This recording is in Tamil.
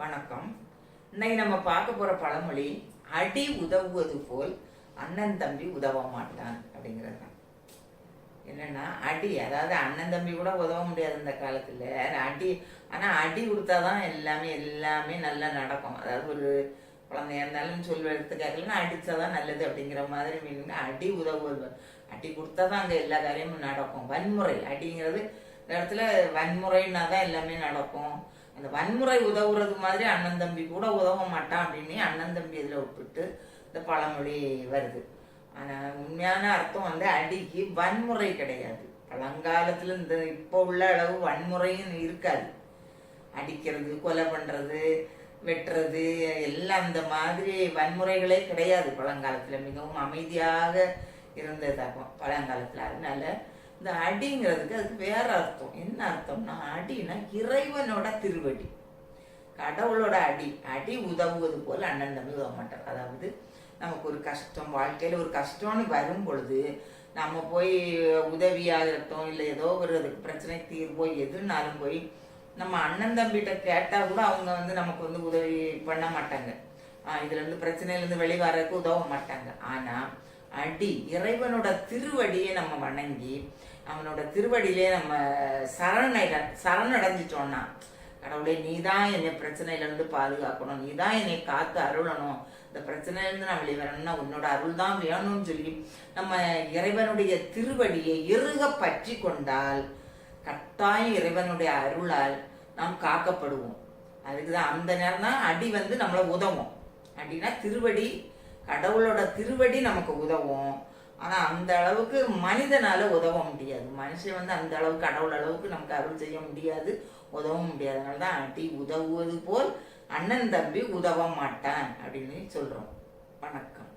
வணக்கம். இன்னைக்கு நம்ம பார்க்க போற பழமொழி அடி உதவுவது போல் அண்ணன் தம்பி உதவ மாட்டான் அப்படிங்கிறது தான். என்னன்னா அடி அதாவது அண்ணன் தம்பி கூட உதவ முடியாது இந்த காலத்துல. அடி ஆனா அடி கொடுத்தாதான் எல்லாமே எல்லாமே நல்லா நடக்கும். அதாவது ஒரு குழந்தையா இருந்தாலும் சொல்ல எடுத்துக்காக்கலன்னா அடிச்சாதான் நல்லது அப்படிங்கிற மாதிரி மீனிங் அடி உதவுவது. அடி கொடுத்தாதான் அங்கே எல்லா காரியமும் நடக்கும். வன்முறை அடிங்கிறது இந்த இடத்துல வன்முறைன்னா தான் எல்லாமே நடக்கும். இந்த வன்முறை உதவுறது மாதிரி அண்ணன் தம்பி கூட உதவ மாட்டான் அப்படின்னு அண்ணன் தம்பி இதில் விட்டுட்டு இந்த பழமொழி வருது. ஆனால் உண்மையான அர்த்தம் வந்து அடிக்கு வன்முறை கிடையாது. பழங்காலத்தில் இந்த இப்போ உள்ள அளவு வன்முறையும் இருக்காது. அடிக்கிறது கொலை பண்ணுறது வெட்டுறது எல்லாம் அந்த மாதிரி வன்முறைகளே கிடையாது பழங்காலத்தில். மிகவும் அமைதியாக இருந்ததாகும் பழங்காலத்தில். அதனால இந்த அடிங்கிறதுக்கு அதுக்கு வேற அர்த்தம். என்ன அர்த்தம்னா அடினா இறைவனோட திருவடி. கடவுளோட அடி. அடி உதவுவது போல் அண்ணன் தம்பி உதவ மாட்டார். அதாவது நமக்கு ஒரு கஷ்டம் வாழ்க்கையில் ஒரு கஷ்டம்னு வரும் பொழுது நம்ம போய் உதவியாக இருக்கட்டும் இல்லை ஏதோ ஒரு அதுக்கு பிரச்சனை தீர்வோ எதுனாலும் போய் நம்ம அண்ணன் தம்பிகிட்ட கேட்டால் கூட அவங்க வந்து நமக்கு வந்து உதவி பண்ண மாட்டாங்க. இதுலேருந்து பிரச்சனையிலேருந்து இருந்து வெளிவரக்கு உதவ மாட்டாங்க. ஆனால் அடி இறைவனோட திருவடியை நம்ம வணங்கி அவனோட திருவடியிலே நம்ம சரணை சரணடைஞ்சிட்டோம்னா கடவுளே நீ தான் என்னை பிரச்சனையிலேருந்து பாதுகாக்கணும் நீ தான் என்னை காத்து அருளணும். இந்த பிரச்சனையிலேருந்து நான் வெளிவரணும்னா உன்னோட அருள் தான் வேணும்னு சொல்லி நம்ம இறைவனுடைய திருவடியை இறுக பற்றி கொண்டால் கட்டாயம் இறைவனுடைய அருளால் நாம் காக்கப்படுவோம். அதுக்கு தான் அந்த நேரம் தான் அடி வந்து நம்மளை உதவும். அப்படின்னா திருவடி கடவுளோட திருவடி நமக்கு உதவும். ஆனால் அந்த அளவுக்கு மனிதனால் உதவ முடியாது. மனுஷன் வந்து அந்த அளவுக்கு கடவுள் அளவுக்கு நமக்கு அருள் செய்ய முடியாது உதவும் முடியாது. அதனால தான் அட்டி உதவுவது போல் அண்ணன் தம்பி உதவ மாட்டான் அப்படின்னு சொல்கிறோம் வணக்கம்.